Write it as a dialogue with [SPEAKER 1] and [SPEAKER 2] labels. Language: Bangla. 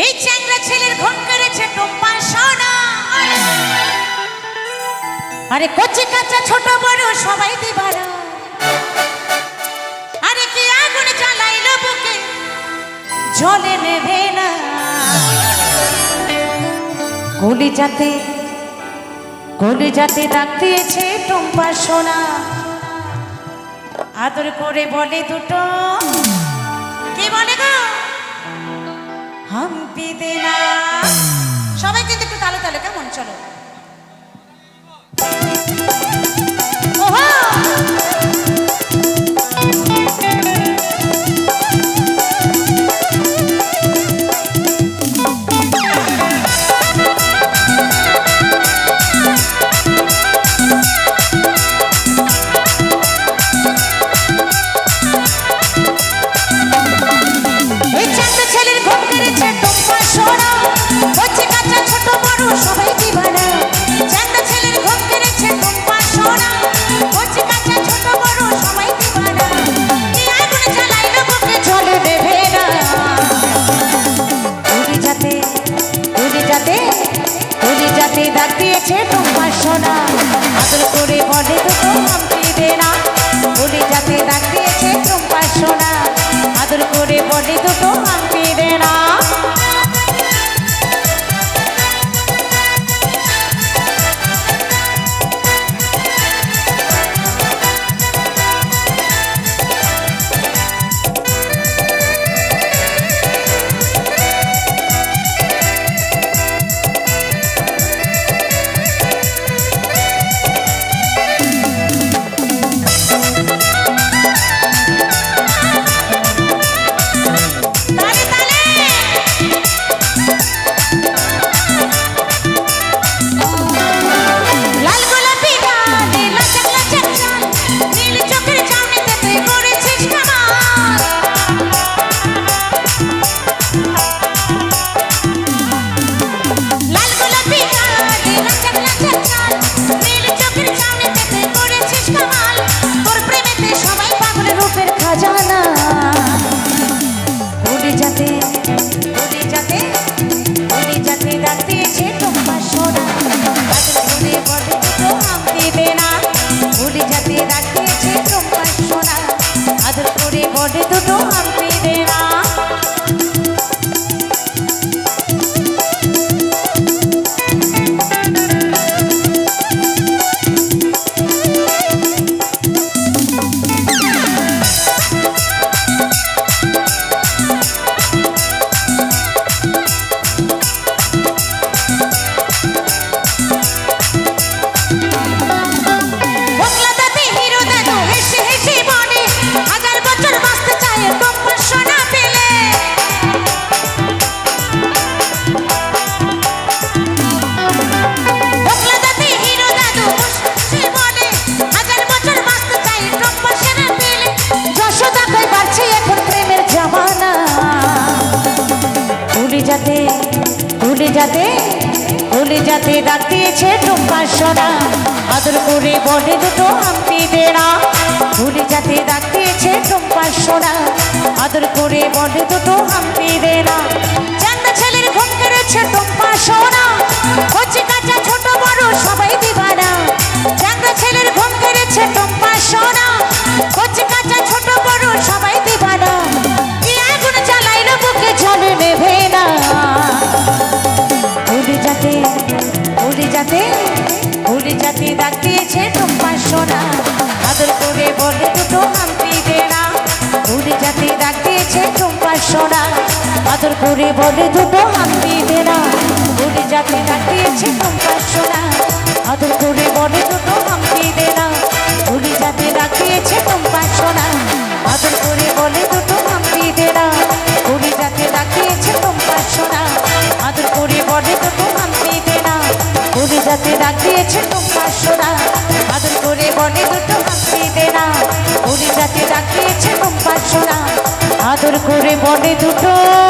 [SPEAKER 1] এই চ্যাংরা ছেলের ঘুম করেছে টুম্পা সোনা। আরে কচি কাঁচা ছোট বড় সবাই দিবারা। আরে কি আগুন জ্বালাইলো বুকে, জলে নেবে না। গলি যাতে গলি যাতে ডাক দিয়েছে টুম্পা সোনা। আদর করে বলে দুটো। কি বলে গো? হাম্পি না। সবাই কিন্তু একটু তালে তালে কেমন? চলো। ডাক দিয়েছে তোমার সোনা। ভুলে যাতে ভুলে যাতে ডাক দিয়েছে টুম্পা সোনা। আদর করে বলে দুটো হাম্পি বেড়া। ভুলে যাতে ডাক দিয়েছে টুম্পা সোনা। আদর করে বলে দুটো হাম্পি দে সোনা আদর করে বলে দুটো হাম্পি দে না। উড়ে যাতে ডাক দিয়েছে তোমার সোনা, আদর করে বলে দুটো হাম্পি দে না। উড়ে যাতে ডাক তোমার সোনা, আদর করে বলে দুটো হাম্পি দে না। উড়ে যাতে ডাক দিয়েছে তোমার সোনা, আদর করে বলে দুটো হাম্পি দে না। উড়ে যাতে ডাক দিয়েছে বলে যাতে ডাক তোমার দুটো